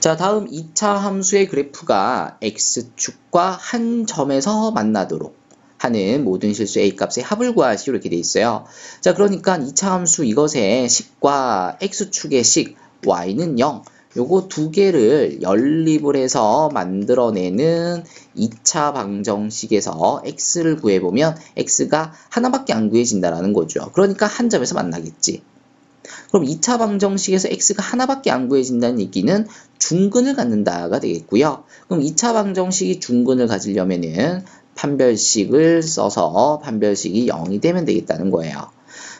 자, 다음 2차 함수의 그래프가 x축과 한 점에서 만나도록 하는 모든 실수 a 값의 합을 구하시오 이렇게 돼 있어요. 자, 그러니까 2차 함수 이것의 식과 x축의 식 y는 0 요거 두 개를 연립을 해서 만들어내는 2차 방정식에서 x를 구해보면 x가 하나밖에 안 구해진다라는 거죠. 그러니까 한 점에서 만나겠지. 그럼 2차 방정식에서 x가 하나밖에 안 구해진다는 얘기는 중근을 갖는다가 되겠고요. 그럼 2차 방정식이 중근을 가지려면은 판별식을 써서 판별식이 0이 되면 되겠다는 거예요.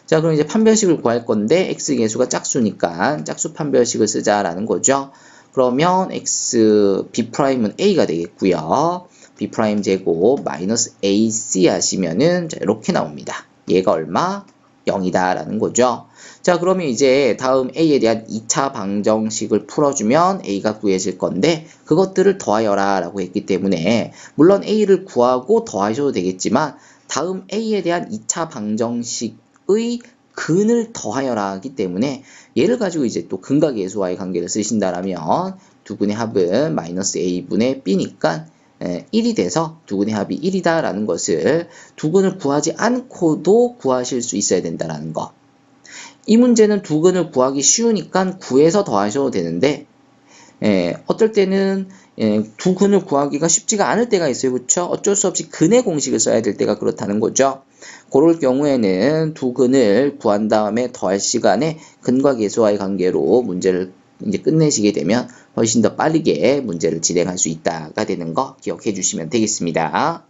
자, 그럼 이제 판별식을 구할 건데 x 계수가 짝수니까 짝수 판별식을 쓰자라는 거죠. 그러면 x b'은 a가 되겠고요. b' 제곱 마이너스 ac 하시면은 자, 이렇게 나옵니다. 얘가 얼마? 0이다라는 거죠. 자, 그러면 이제 다음 a에 대한 2차 방정식을 풀어주면 a가 구해질 건데 그것들을 더하여라 라고 했기 때문에 물론 a를 구하고 더하셔도 되겠지만 다음 a에 대한 2차 방정식의 근을 더하여라 하기 때문에 얘를 가지고 이제 또 근과 계수와의 관계를 쓰신다라면 두 근의 합은 마이너스 a분의 b니까 1이 돼서 두 근의 합이 1이다 라는 것을 두 근을 구하지 않고도 구하실 수 있어야 된다라는 거. 이 문제는 두 근을 구하기 쉬우니까 구해서 더하셔도 되는데 예, 어떨 때는 예, 두 근을 구하기가 쉽지가 않을 때가 있어요. 그렇죠? 어쩔 수 없이 근의 공식을 써야 될 때가 그렇다는 거죠. 그럴 경우에는 두 근을 구한 다음에 더할 시간에 근과 계수와의 관계로 문제를 이제 끝내시게 되면 훨씬 더 빠르게 문제를 진행할 수 있다가 되는 거 기억해 주시면 되겠습니다.